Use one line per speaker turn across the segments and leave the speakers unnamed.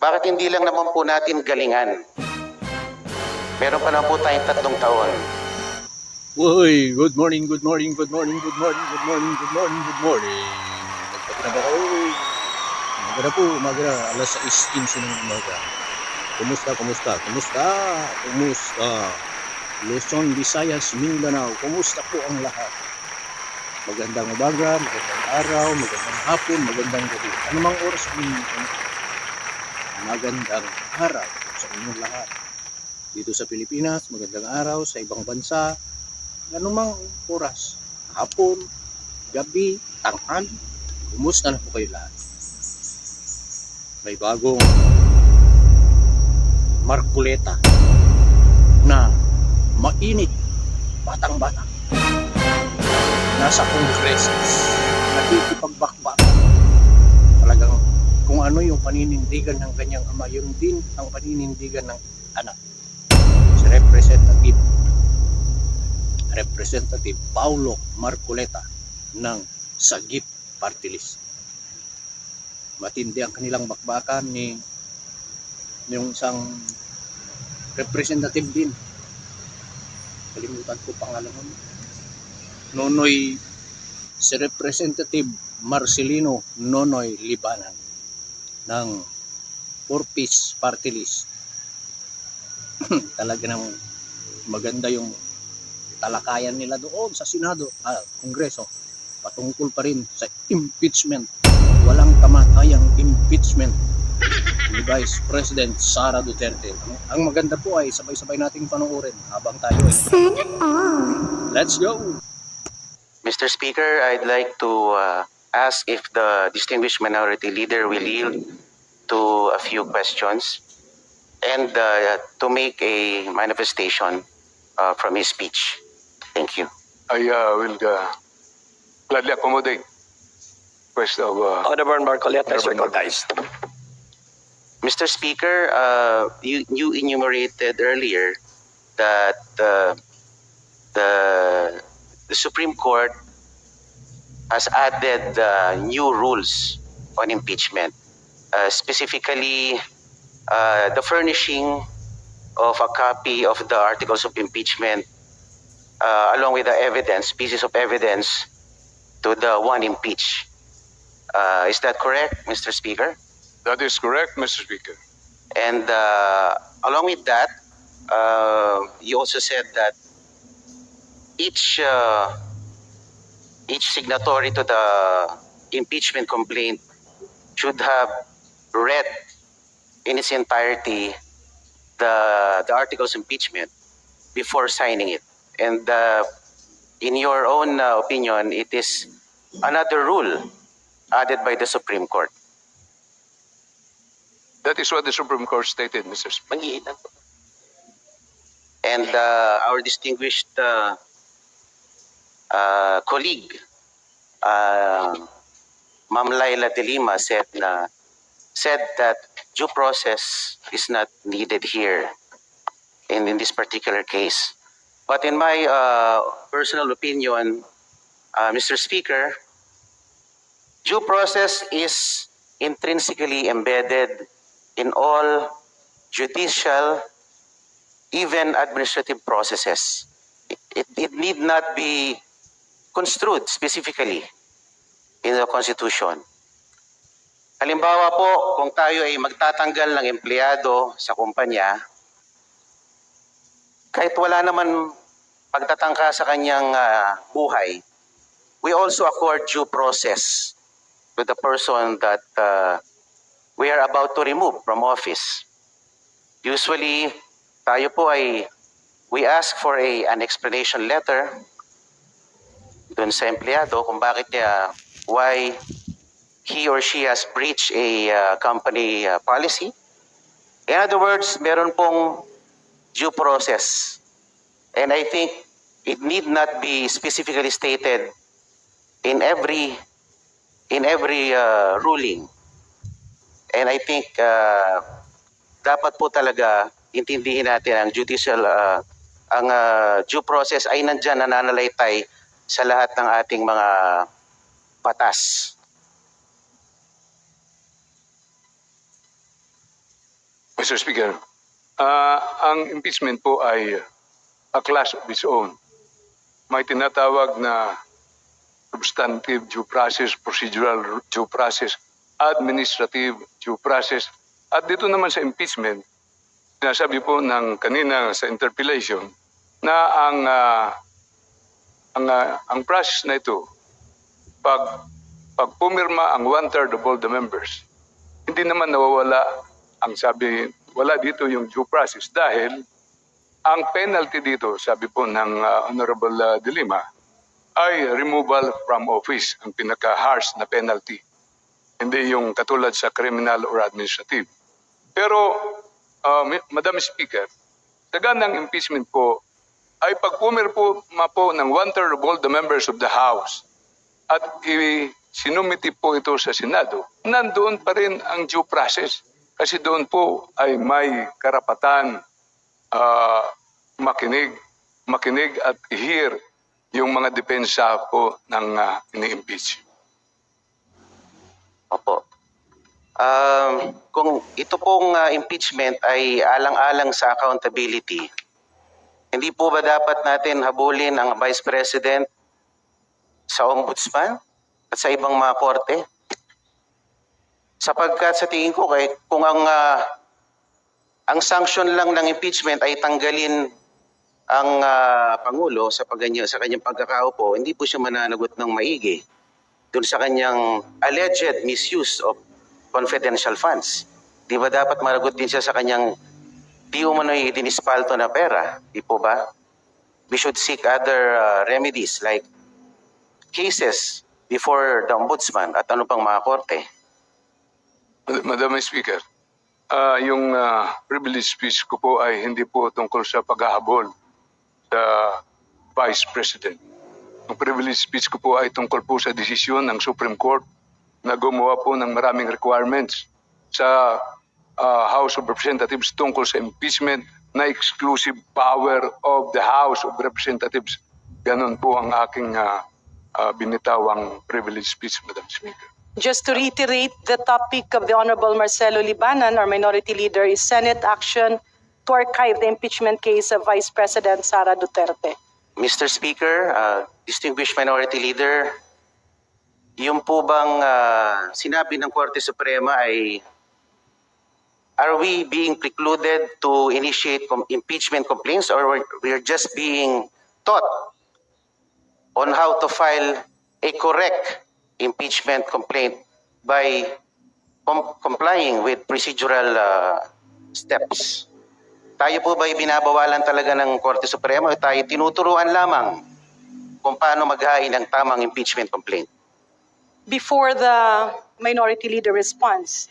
Bakit hindi lang naman po natin galingan? Meron pa lang po tayong tatlong taon.
Uy, good morning, good morning, good morning, good morning, good morning, good morning, good morning. Nagkape na ba kayo? Umaga na po, umaga na. Alas 6.15 ng umaga. Kumusta, kumusta, kumusta, kumusta? Luzon, Visayas, Mindanao, kumusta po ang lahat? Magandang umaga, magandang araw, magandang hapon, magandang gabi. Anumang oras po ninyo, magandang araw sa inyong lahat. Dito sa Pilipinas, magandang araw sa ibang bansa, anumang oras, hapon, gabi, tanghal, kumusta na po kayo lahat? May bagong Markuleta na mainit, batang-bata. Nasa kongreso, nakikipagbakbak. Kung ano yung paninindigan ng kanyang ama, yun din ang paninindigan ng anak. Si Representative Representative Paulo Marcoleta ng Sagip Party List. Matindi ang kanilang bakbakan ni yung isang representative din. Kalimutan ko pangalan mo. Nonoy si Representative Marcelino Nonoy Libanan ng Four Peace Party List. Talaga namang maganda yung talakayan nila doon sa Senado, ah, Kongreso, patungkol pa rin sa impeachment. Walang kamatayang impeachment ni Vice President Sara Duterte. Ang- Ang maganda po ay sabay-sabay nating panoorin habang tayo ay. Let's go!
Mr. Speaker, I'd like to uh, ask if the distinguished minority leader will yield to a few questions and uh, to make a manifestation uh, from his speech. Thank you.
I uh, will uh, gladly accommodate request of uh,
Honorable Marcoleta is recognized.
Mr. Speaker, uh, you, you enumerated earlier that uh, the, the Supreme Court has added uh, new rules on impeachment, uh, specifically uh, the furnishing of a copy of the articles of impeachment uh, along with the evidence, pieces of evidence to the one impeached. Uh, is that correct, Mr. Speaker?
that is correct, Mr. Speaker.
And uh, along with that, uh, you also said that each uh, each signatory to the impeachment complaint should have read in its entirety the the articles impeachment before signing it. And uh, in your own uh, opinion, it is another rule added by the Supreme Court.
That is what the Supreme Court stated, Mr.
Po. And uh, our distinguished uh, uh, colleague, uh, Ma'am Laila De Lima said na said that due process is not needed here in, in this particular case. But in my uh, personal opinion, uh, Mr. Speaker, due process is intrinsically embedded in all judicial, even administrative processes. It, it need not be construed specifically in the Constitution. Halimbawa po, kung tayo ay magtatanggal ng empleyado sa kumpanya, kahit wala naman pagtatangka sa kanyang ah, buhay, we also accord due process to the person that uh, we are about to remove from office. Usually, tayo po ay we ask for a, an explanation letter dun sa empleyado kung bakit niya, why he or she has breached a uh, company uh, policy. In other words, meron pong due process. And I think it need not be specifically stated in every in every uh, ruling. And I think uh, dapat po talaga intindihin natin ang judicial uh, ang uh, due process ay nandyan nananalaytay sa lahat ng ating mga batas.
Mr. Speaker, ah, ang impeachment po ay a class of its own. May tinatawag na substantive due process, procedural due process, administrative due process. At dito naman sa impeachment, sinasabi po ng kanina sa interpellation na ang ah, ang ah, ang process na ito pag pag pumirma ang one-third of all the members, hindi naman nawawala ang sabi, wala dito yung due process dahil ang penalty dito, sabi po ng ah, Honorable ah, De Lima, ay removal from office, ang pinaka-harsh na penalty. Hindi yung katulad sa criminal or administrative. Pero, Mi- Madam Speaker, dagan ng impeachment po ay pag pumirma po ng one-third of all the members of the House at sinumiti po ito sa Senado, nandoon pa rin ang due process. Kasi doon po ay may karapatan ah, makinig, makinig at hear yung mga depensa po ng ah, ini-impeach.
Opo. Um, kung ito pong ah, impeachment ay alang-alang sa accountability, hindi po ba dapat natin habulin ang Vice President sa Ombudsman at sa ibang mga korte? Sapagkat sa tingin ko, kay, kung ang, ah, ang sanction lang ng impeachment ay tanggalin ang ah, Pangulo sa, pagganyo, sa kanyang pagkakaupo, hindi po siya mananagot ng maigi dun sa kanyang alleged misuse of confidential funds. Di ba dapat maragot din siya sa kanyang di umano'y dinispalto na pera? Di po ba? We should seek other uh, remedies like cases before the ombudsman at ano pang mga korte.
Mad- Madam Speaker, ah, yung ah, privilege speech ko po ay hindi po tungkol sa paghahabol sa Vice President. Ang privilege speech ko po ay tungkol po sa desisyon ng Supreme Court na gumawa po ng maraming requirements sa ah, House of Representatives tungkol sa impeachment na exclusive power of the House of Representatives. Ganon po ang aking ah, ah, binitawang privilege speech, Madam Speaker.
Just to reiterate, the topic of the Honorable Marcelo Libanan, our minority leader, is Senate action to archive the impeachment case of Vice President Sara Duterte.
Mr. Speaker, uh, distinguished minority leader, yung po bang uh, sinabi ng Korte Suprema ay are we being precluded to initiate com- impeachment complaints or we're, we're just being taught on how to file a correct impeachment complaint by com- complying with procedural uh, steps? Tayo po ba binabawalan talaga ng Korte Suprema o tayo tinuturuan lamang kung paano maghain ng tamang impeachment complaint?
Before the minority leader responds,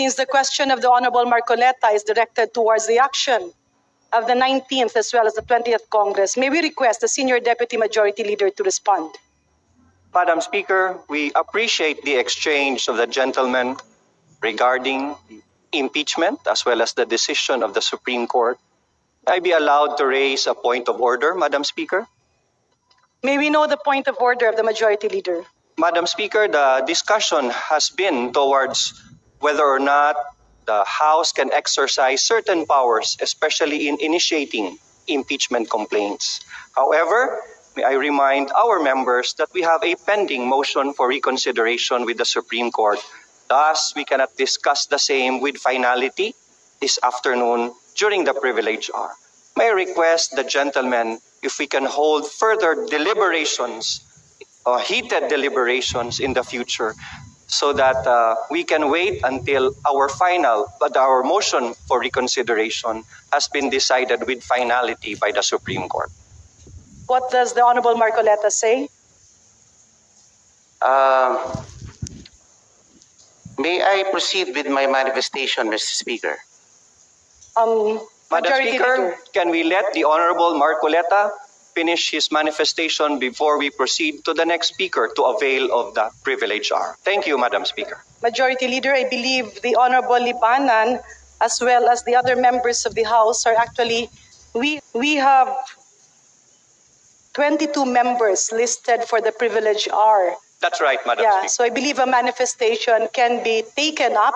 since the question of the Honorable Marcoleta is directed towards the action of the 19th as well as the 20th Congress, may we request the Senior Deputy Majority Leader to respond?
Madam Speaker, we appreciate the exchange of the gentleman regarding impeachment as well as the decision of the Supreme Court. I be allowed to raise a point of order, Madam Speaker?
May we know the point of order of the Majority Leader?
Madam Speaker, the discussion has been towards whether or not the House can exercise certain powers, especially in initiating impeachment complaints. However, may I remind our members that we have a pending motion for reconsideration with the Supreme Court. Thus, we cannot discuss the same with finality this afternoon during the privilege hour. May I request the gentlemen if we can hold further deliberations or heated deliberations in the future so that uh, we can wait until our final, but our motion for reconsideration has been decided with finality by the Supreme Court.
What does the Honorable Marcoleta say?
Uh, may I proceed with my manifestation, Mr. Speaker?
Um,
Madam
Majority
Speaker,
Leader.
can we let the Honorable Marcoleta finish his manifestation before we proceed to the next speaker to avail of the privilege hour? Thank you, Madam Speaker.
Majority Leader, I believe the Honorable Libanan, as well as the other members of the House, are actually, we, we have 22 members listed for the privilege hour.
That's right, Madam
Yeah,
Speaker.
so I believe a manifestation can be taken up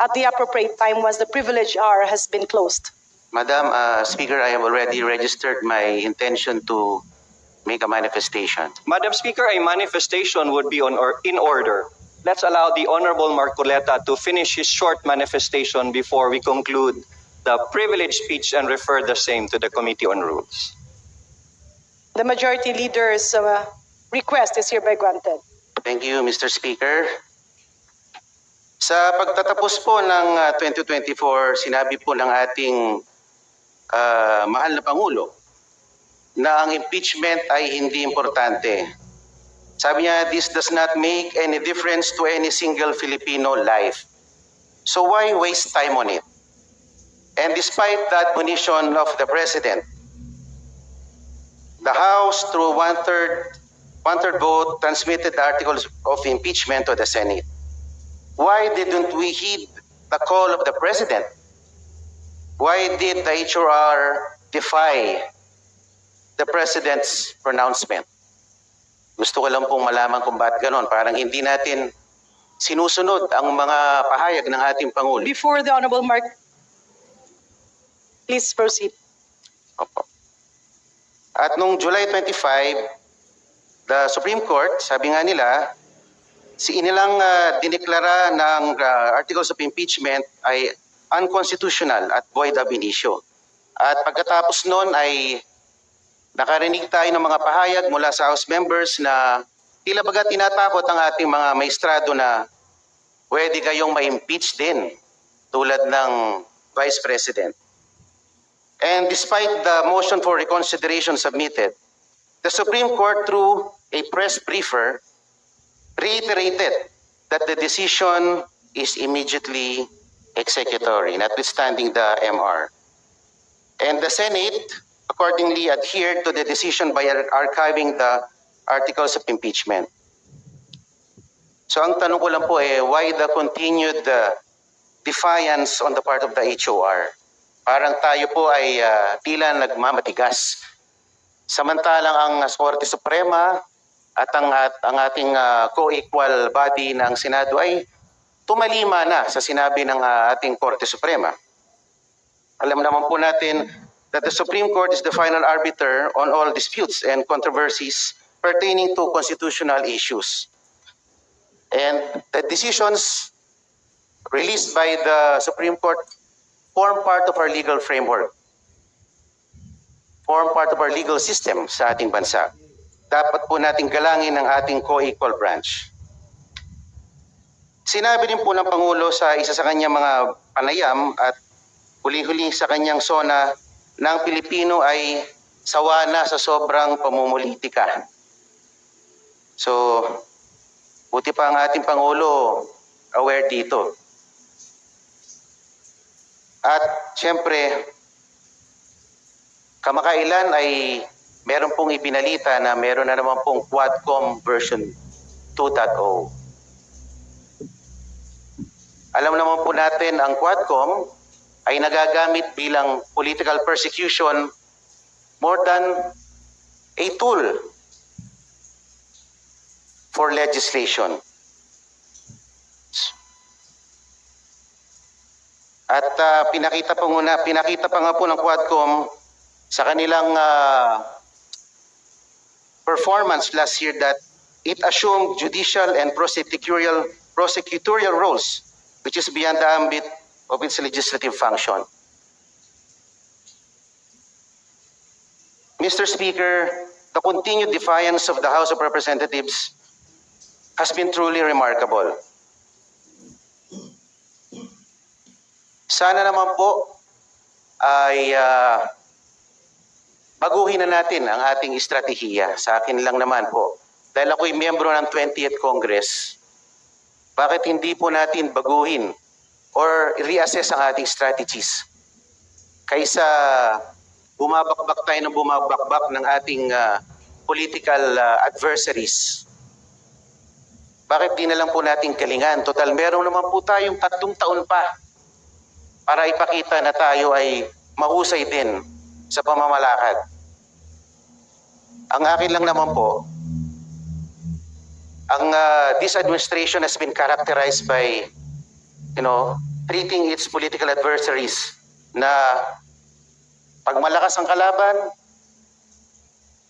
at the appropriate time once the privilege hour has been closed.
Madam uh, Speaker, I have already registered my intention to make a manifestation.
Madam Speaker, a manifestation would be on or in order. Let's allow the Honorable Marcoleta to finish his short manifestation before we conclude the privilege speech and refer the same to the Committee on Rules.
The majority leader's uh, request is hereby granted.
Thank you, Mr. Speaker. Sa pagtatapos po ng uh, 2024, sinabi po ng ating uh, mahal na Pangulo na ang impeachment ay hindi importante. Sabi niya, this does not make any difference to any single Filipino life. So why waste time on it? And despite the admonition of the President, the House, through one-third one-third vote, transmitted the articles of impeachment to the Senate. Why didn't we heed the call of the President? Why did the HRR defy the President's pronouncement? Gusto ko lang pong malaman kung bakit ganon. Parang hindi natin sinusunod ang mga pahayag ng ating Pangulo.
Before the Honorable Mark, please proceed.
Opo. At nung July 25, the Supreme Court, sabi nga nila, si inilang uh, dineklara ng uh, articles of impeachment ay unconstitutional at void ab initio. At pagkatapos noon ay nakarinig tayo ng mga pahayag mula sa House members na tila baga tinatakot ang ating mga maestrado na pwede kayong ma-impeach din tulad ng Vice President. And despite the motion for reconsideration submitted, the Supreme Court, through a press briefer, reiterated that the decision is immediately executory, notwithstanding the MR. And the Senate accordingly adhered to the decision by ar- archiving the articles of impeachment. So ang tanong ko lang po eh, why the continued uh, defiance on the part of the HOR? Parang tayo po ay ah, tila nagmamatigas. Samantalang ang Korte Suprema at ang, at, ang ating ah, co-equal body ng Senado ay tumalima na sa sinabi ng ah, ating Korte Suprema. Alam naman po natin that the Supreme Court is the final arbiter on all disputes and controversies pertaining to constitutional issues. And the decisions released by the Supreme Court form part of our legal framework, form part of our legal system sa ating bansa. Dapat po nating galangin ang ating co-equal branch. Sinabi din po ng Pangulo sa isa sa kanyang mga panayam at huli-huli sa kanyang sona na ang Pilipino ay sawa na sa sobrang pamumulitika. So, buti pa ang ating Pangulo aware dito. At siyempre, kamakailan ay meron pong ibinalita na meron na naman pong Quadcom version 2.0. Alam naman po natin ang Quadcom ay nagagamit bilang political persecution more than a tool for legislation. At ah, pinakita pa muna, pinakita pa nga po ng Quadcom sa kanilang ah, performance last year that it assumed judicial and prosecutorial prosecutorial roles which is beyond the ambit of its legislative function. Mr. Speaker, the continued defiance of the House of Representatives has been truly remarkable. Sana naman po ay ah, baguhin na natin ang ating estratehiya. Sa akin lang naman po. Dahil ako'y miyembro ng 20th Congress, bakit hindi po natin baguhin or reassess ang ating strategies? Kaysa bumabakbak tayo ng bumabakbak ng ating ah, political ah, adversaries. Bakit di na lang po natin kalingan? Total, meron naman po tayong tatlong taon pa para ipakita na tayo ay mahusay din sa pamamalakad. Ang akin lang naman po, ang uh, this administration has been characterized by, you know, treating its political adversaries na pag malakas ang kalaban,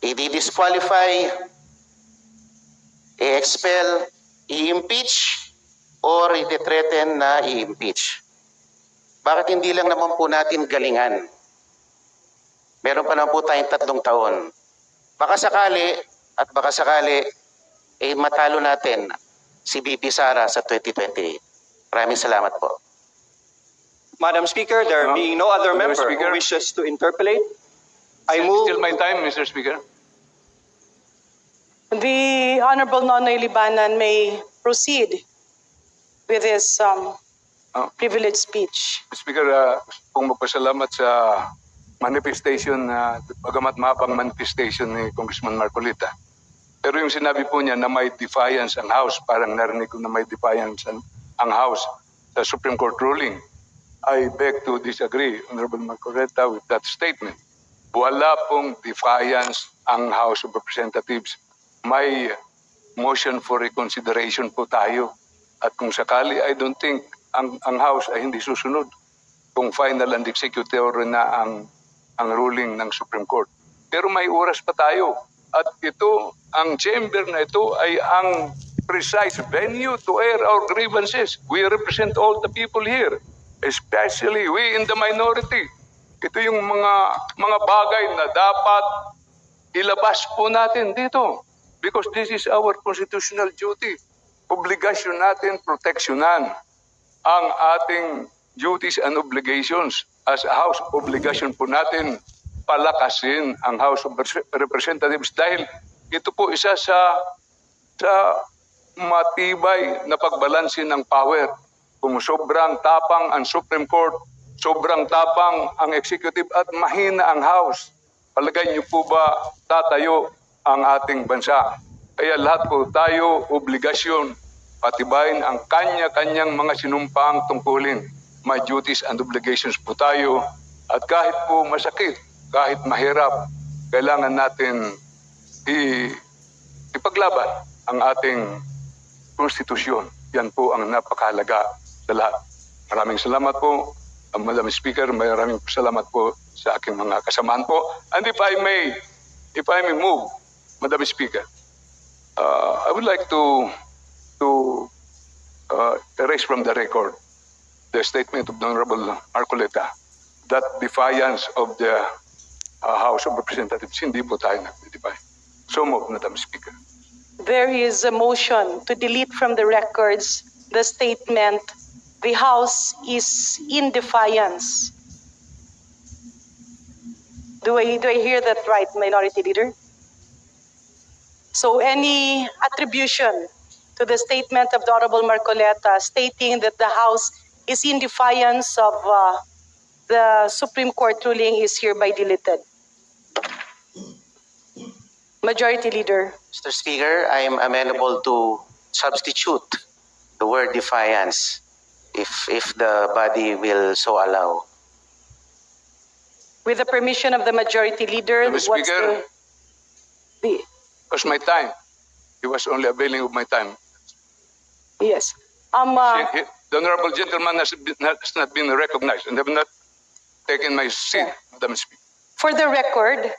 i-disqualify, i-expel, i-impeach, or i-threaten na i-impeach. Bakit hindi lang naman po natin galingan? Meron pa naman po tayong tatlong taon. Baka sakali, at baka sakali, eh matalo natin si BP Sara sa 2028. Maraming salamat po.
Madam Speaker, there
Uh,
being no other
Madam
member
Speaker.
who wishes to interpolate, I move
Still my time, Mr. Speaker.
The Honorable Nonoy Libanan may proceed with his um,
Oh.
privileged speech.
Speaker, uh, kung magpasalamat sa manifestation na bagamat mabang manifestation ni Congressman Marcolita. Pero yung sinabi po niya na may defiance ang House, parang narinig ko na may defiance ang, ang House sa Supreme Court ruling. I beg to disagree, Honorable Marcolita, with that statement. Wala pong defiance ang House of Representatives. May motion for reconsideration po tayo. At kung sakali, I don't think ang, ang House ay hindi susunod kung final and executor na ang, ang ruling ng Supreme Court. Pero may oras pa tayo. At ito, ang chamber na ito ay ang precise venue to air our grievances. We represent all the people here, especially we in the minority. Ito yung mga mga bagay na dapat ilabas po natin dito because this is our constitutional duty. Obligasyon natin proteksyonan ang ating duties and obligations as a House. Obligasyon po natin palakasin ang House of Representatives dahil ito po isa sa sa matibay na pagbalansin ng power. Kung sobrang tapang ang Supreme Court, sobrang tapang ang Executive at mahina ang House, palagay niyo po ba tatayo ang ating bansa? Kaya lahat po tayo obligasyon patibayin ang kanya-kanyang mga sinumpang tungkulin. May duties and obligations po tayo at kahit po masakit, kahit mahirap, kailangan natin i- ipaglaban ang ating konstitusyon. Yan po ang napakahalaga sa lahat. Maraming salamat po, uh, Madam Speaker. Maraming salamat po sa aking mga kasamahan po. And if I may, if I may move, Madam Speaker, uh, I would like to to uh, erase from the record the statement of the Honorable Marcoleta that defiance of the House of Representatives, hindi po tayo. So Madam Speaker.
There is a motion to delete from the records the statement, the House is in defiance. Do I, do I hear that right, Minority Leader? So any attribution to the statement of the Honorable Marcoleta stating that the House is in defiance of uh, the Supreme Court ruling is hereby deleted. Majority Leader.
Mr. Speaker, I am amenable to substitute the word defiance if, if the body will so allow.
With the permission of the majority leader,
Mr.
what's
Speaker.
the, the,
was my time. He was only availing of my time.
yes. Um, uh,
He- he- the honorable gentleman has, been, has not been recognized and have not taken my seat, Madam Speaker.
for the record,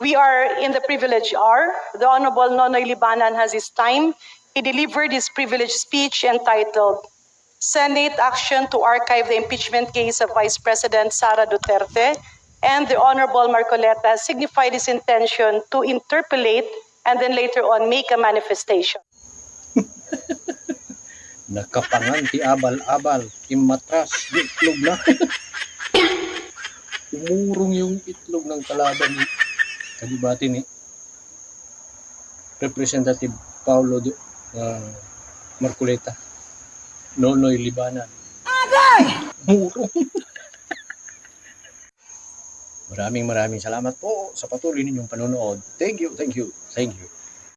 we are in the privilege hour. The Honorable Nonoy Libanan has his time. He delivered his privileged speech entitled Senate Action to Archive the Impeachment Case of Vice President Sara Duterte. And the Honorable Marcoleta signified his intention to interpolate and then later on make a manifestation.
Nakapangan ti abal-abal, imatras, itlog na. Umurong yung itlog ng kalaban ni kalibati ni Representative Paulo de, uh, Marcoleta. Nonoy Libanan. Umurong. maraming maraming salamat po sa patuloy ninyong panonood. Thank you, thank you, thank you.